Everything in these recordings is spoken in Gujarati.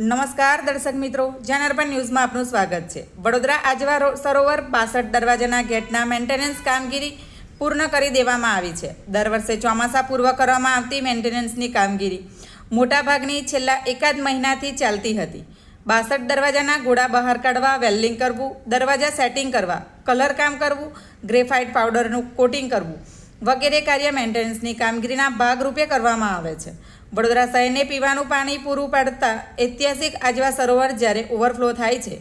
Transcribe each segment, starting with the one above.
નમસ્કાર દર્શક મિત્રો જનઅર્પણ ન્યૂઝમાં આપનું સ્વાગત છે. વડોદરા આજવા સરોવર બાસઠ દરવાજાના ગેટના મેન્ટેનન્સ કામગીરી પૂર્ણ કરી દેવામાં આવી છે. દર વર્ષે ચોમાસા પૂર્વ કરવામાં આવતી મેન્ટેનન્સની કામગીરી મોટાભાગની છેલ્લા એકાદ મહિનાથી ચાલતી હતી. બાસઠ દરવાજાના ઘોડા બહાર કાઢવા, વેલ્ડિંગ કરવું, દરવાજા સેટિંગ કરવા, કલર કામ કરવું, ગ્રેફાઇટ પાવડરનું કોટિંગ કરવું વગેરે કાર્ય મેન્ટેનન્સની કામગીરીના ભાગરૂપે કરવામાં આવે છે. વડોદરા શહેરને પીવાનું પાણી પૂરું પાડતા ઐતિહાસિક આજવા સરોવર જ્યારે ઓવરફ્લો થાય છે,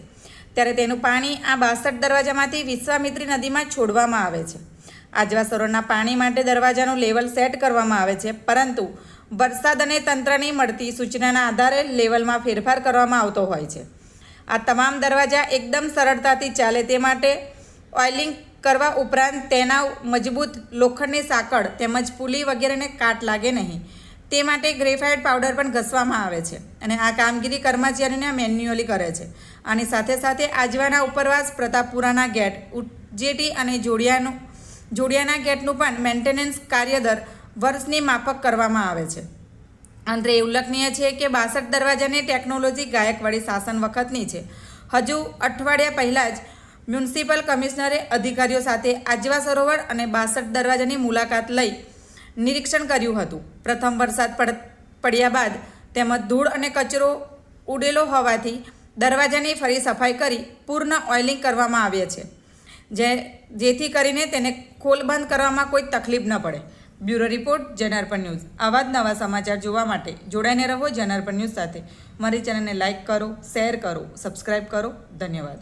ત્યારે તેનું પાણી આ બાસઠ દરવાજામાંથી વિશ્વામિત્રી નદીમાં છોડવામાં આવે છે. આજવા સરોવરના પાણી માટે દરવાજાનું લેવલ સેટ કરવામાં આવે છે, પરંતુ વરસાદ અને તંત્રની મળતી સૂચનાના આધારે લેવલમાં ફેરફાર કરવામાં આવતો હોય છે. આ તમામ દરવાજા એકદમ સરળતાથી ચાલે તે માટે ઓઇલિંગ કરવા ઉપરાંત તેના મજબૂત લોખંડની સાંકળ તેમજ પુલી વગેરેને કાટ લાગે નહીં. તે માટે ગ્રેફાઇટ પાવડર પણ ઘસવામાં આવે છે અને આ કામગીરી કર્મચારીને મેન્યુઅલી કરે છે. અને સાથે સાથે આજવાના ઉપરવાસ પ્રતાપપુરાના ગેટ ઉજેટી અને જોડિયાનું, જોડિયાના ગેટનું પણ મેન્ટેનન્સ કાર્ય દર વર્ષની માફક કરવામાં આવે છે. અંતરે ઉલ્લેખનીય છે કે બાસઠ દરવાજાની ટેકનોલોજી ગાયકવાડી શાસન વખતની છે. હજુ અઠવાડિયા પહેલાં જ મ્યુનિસિપલ કમિશનરે અધિકારીઓ સાથે આજવા સરોવર અને બાસઠ દરવાજાની મુલાકાત લઈ નિરીક્ષણ કર્યું હતું. પ્રથમ વરસાદ પડ, પડ્યા બાદ તેમજ ધૂળ અને કચરો ઉડેલો હોવાથી દરવાજાની ફરી સફાઈ કરી પૂર્ણ ઓઇલિંગ કરવામાં આવે છે. જે, જેથી કરીને તેને ખોલ બંધ કરવામાં કોઈ તકલીફ ન પડે. Bureau report, Janarpan news. આવા જ નવા સમાચાર જોવા માટે જોડાઈને રહો જનાર્પણ ન્યૂઝ સાથે. મારી ચેનલને લાઇક કરો, શેર કરો સબસ્ક્રાઈબ કરો. ધન્યવાદ.